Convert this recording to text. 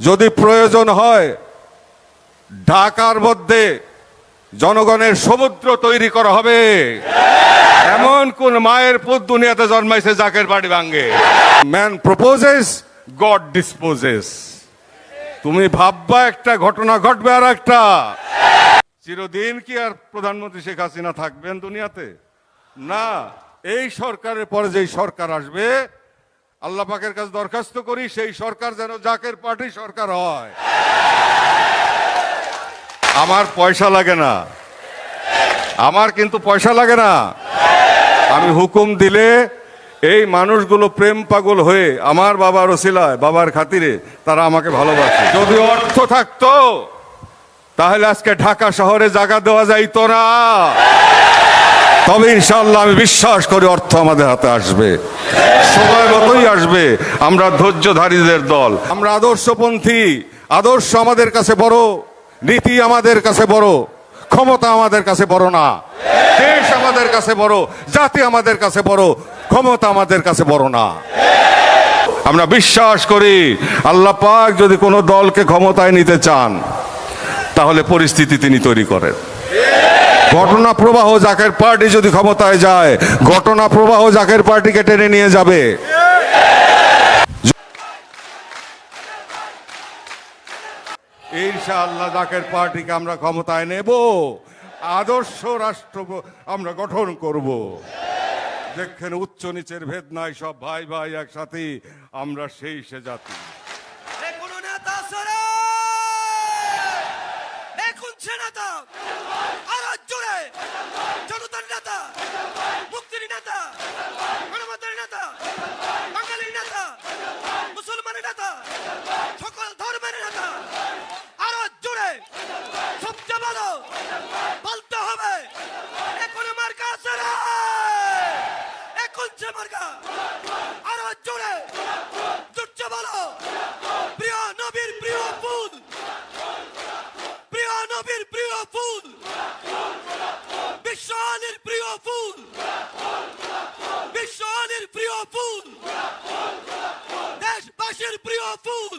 যদি প্রয়োজন হয়, ঢাকার মধ্যে জনগণের সমুদ্র তৈরি করা হবে। এমন কোন মায়ের পুত দুনিয়াতে জন্মাইছে জাকের বাড়ি ভাঙ্গে ম্যান প্রপোজেস গড ডিসপোজেস তুমি ভাববা একটা ঘটনা ঘটবে আর একটা। চিরদিন কি আর প্রধানমন্ত্রী শেখ হাসিনা থাকবেন দুনিয়াতে? না, এই সরকারের পরে যেই সরকার আসবে আল্লাহ পাকের কাছে দরখাস্ত করি, সেই সরকার যেন জাকের পার্টি সরকার হয়। আমার পয়সা লাগে না। আমার কিন্তু পয়সা লাগে না। আমি হুকুম দিলে এই মানুষগুলো প্রেম পাগল হয়ে আমার বাবার ওসিলায়, বাবার খাতিরে তারা আমাকে ভালোবাসে। যদি অর্থ থাকতো, তাহলে আজকে ঢাকা শহরে জায়গা দেওয়া যাইতো না। তবে ইনশাল্লাহ আমি বিশ্বাস করি অর্থ আমাদের হাতে আসবে। সময় মতোই আসবে। আমরা ধৈর্যধারীদের দল। আমরা আদর্শপন্থী। আদর্শ আমাদের কাছে বড়, নীতি আমাদের কাছে বড়, ক্ষমতা আমাদের কাছে বড় না। দেশ আমাদের কাছে বড়, জাতি আমাদের কাছে বড়, ক্ষমতা আমাদের কাছে বড় না। আমরা বিশ্বাস করি আল্লাহ পাক যদি কোনো দলকে ক্ষমতায় নিতে চান, তাহলে পরিস্থিতি তিনি তৈরি করেন। ঘটনা প্রবাহ জাকের পার্টি যদি ক্ষমতায় যায়, ঘটনা প্রবাহ জাকের পার্টিকে টেনে নিয়ে যাবে। ইনশাআল্লাহ জাকের পার্টিকে আমরা ক্ষমতায় নেব। আদর্শ রাষ্ট্র আমরা গঠন করব। দেখেন উচ্চ নিচের ভেদ নাই, সব ভাই ভাই একসাথে, আমরা সেই সে জাতি এ কোন নেতা সরে সে নেতা। আর জোরে জনতার নেতা, মুক্তির নেতা মানবতার নেতা, বাঙালির নেতা, মুসলমানের নেতা, সকল ধর্মের নেতা। আরও জোরে সবচেয়ে ভালো বলতে হবে। এখন মার্কা সরে এখন সে মার্কা। আরও জোরে জুটছে ভালো প্রিয় নবীর প্রিয় ফুল প্রিয় নবীর প্রিয় ফুল বিশ্বনের প্রিয় ফুল বিশ্বনের প্রিয় ফুল দেশবাসীর প্রিয় ফুল